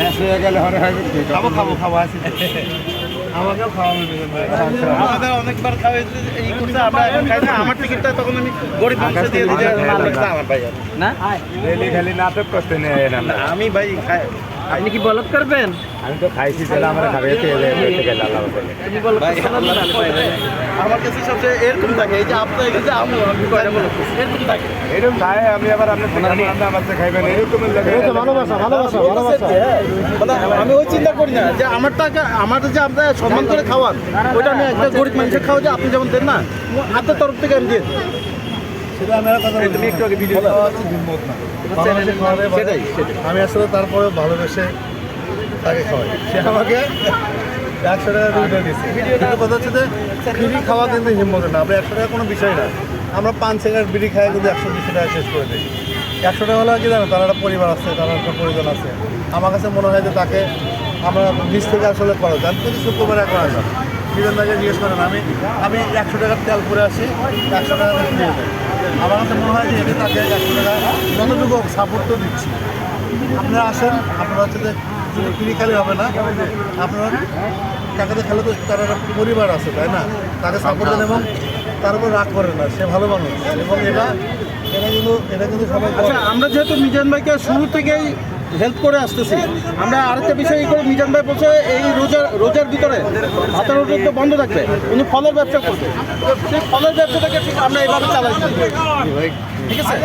শেষ হয়ে গেলে হরে হয় খাব খাব। খাব আসি আমাকেও খাওয়াবে আমাদের অনেকবার খাওয়াইছে এই করছে আমরা এখন খাই না। আমার টিকিটটা তখন আমি গরিব মানুষে দিয়ে দিতে আমার ভাই আর। না? ডেলি খালি নাটক করতে নেই না, আমি ভাই খাই। আপনি কি বলত করবেন? আমি তো খাইছি তাহলে আমার খাবে তুমি বলত। আমার কাছে সবচেয়ে এরকম থাকে এই যে আপনার এই যে আমি আমি কয়টা বলো। এরকম থাকে। এরকম খাই আমি আবার আপনার থেকে আমার খাইবেন এরকম লাগে। ভালোবাসা ভালোবাসা মানে আমি ওই চিন্তা করি না যে আমার টাকা আমার যে আপনার সম্মান করে খাওয়ান ওইটা আমি একটা গরিব মানুষের খাওয়া যে আপনি যেমন দেন না আপনার তরফ থেকে আমি দিয়ে দিই। সেটা আমি কথা তুমি একটু আগে ভিডিও। সেটাই, সেটাই। আমি আসলে তারপরে ভালোবেসে তাকে খাওয়াই। সে আমাকে একশো টাকা দুইটা দিচ্ছে কিন্তু কথা হচ্ছে যে বিড়ি খাওয়া কিন্তু হিম্মত না। আমরা একশো টাকা কোনো বিষয় না। আমরা পাঁচ সিগারেট বিড়ি খাই কিন্তু একশো দুশো টাকা শেষ করে দিই। একশো টাকা হলে কি জানো তার একটা পরিবার আছে তার একটা পরিজন আছে। আমার কাছে মনে হয় যে তাকে আমরা নিজ থেকে আসলে করা আমি কিন্তু শুক্রবারে করা যায় বিজন দাকে জিজ্ঞেস করেন আমি আমি একশো টাকার তেল করে আসি একশো টাকা দিয়ে দেয় আমার কাছে মনে হয় যে এটা তাকে একশো টাকা যতটুকু সাপোর্ট তো দিচ্ছি। আপনারা আসেন আপনারা হচ্ছে যে শুধু কিনে খেলে হবে না আপনারা টাকাতে খেলে তো তার একটা পরিবার আছে তাই না? তাকে সাপোর্ট দেন এবং তার উপর রাগ করেন না সে ভালো মানুষ। এবং এটা এটা কিন্তু এটা কিন্তু সবাই করে। আচ্ছা আমরা যেহেতু মিজান ভাইকে শুরু থেকেই হেল্প করে আসতেছি। আমরা আরেকটা বিষয় করে মিজান ভাই বলছে, এই রোজার রোজার ভিতরে ভাতের রোজ তো বন্ধ থাকবে। উনি ফলের ব্যবসা করবে। সেই ফলের ব্যবসাটাকে ঠিক আমরা এইভাবে চালাই। ঠিক আছে?